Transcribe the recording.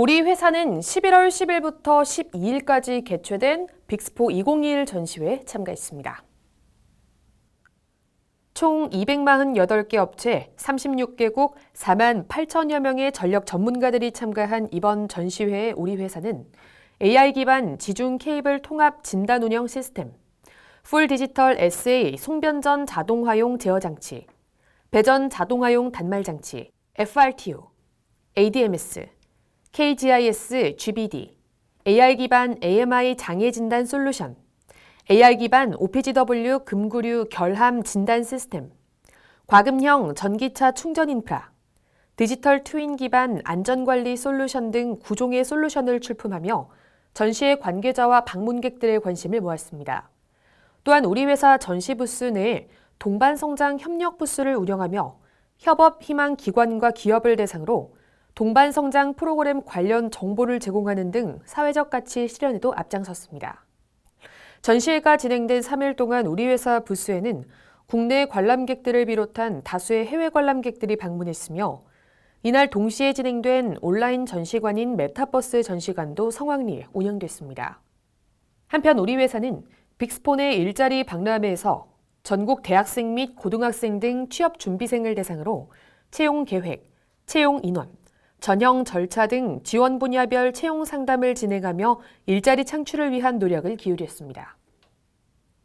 우리 회사는 11월 10일부터 12일까지 개최된 빅스포 2021 전시회에 참가했습니다. 총 248개 업체 36개국 4만 8천여 명의 전력 전문가들이 참가한 이번 전시회에 우리 회사는 AI 기반 지중 케이블 통합 진단 운영 시스템, 풀 디지털 SA 송변전 자동화용 제어 장치, 배전 자동화용 단말 장치, FRTU, ADMS, KGIS GBD, AI 기반 AMI 장애 진단 솔루션, AI 기반 OPGW 금구류 결함 진단 시스템, 과금형 전기차 충전 인프라, 디지털 트윈 기반 안전관리 솔루션 등 구종의 솔루션을 출품하며 전시회 관계자와 방문객들의 관심을 모았습니다. 또한 우리 회사 전시 부스 내에 동반성장 협력 부스를 운영하며 협업 희망 기관과 기업을 대상으로 동반성장 프로그램 관련 정보를 제공하는 등 사회적 가치 실현에도 앞장섰습니다. 전시회가 진행된 3일 동안 우리 회사 부스에는 국내 관람객들을 비롯한 다수의 해외 관람객들이 방문했으며 이날 동시에 진행된 온라인 전시관인 메타버스 전시관도 성황리에 운영됐습니다. 한편 우리 회사는 빅스폰의 일자리 박람회에서 전국 대학생 및 고등학생 등 취업 준비생을 대상으로 채용 계획, 채용 인원, 전형 절차 등 지원 분야별 채용 상담을 진행하며 일자리 창출을 위한 노력을 기울였습니다.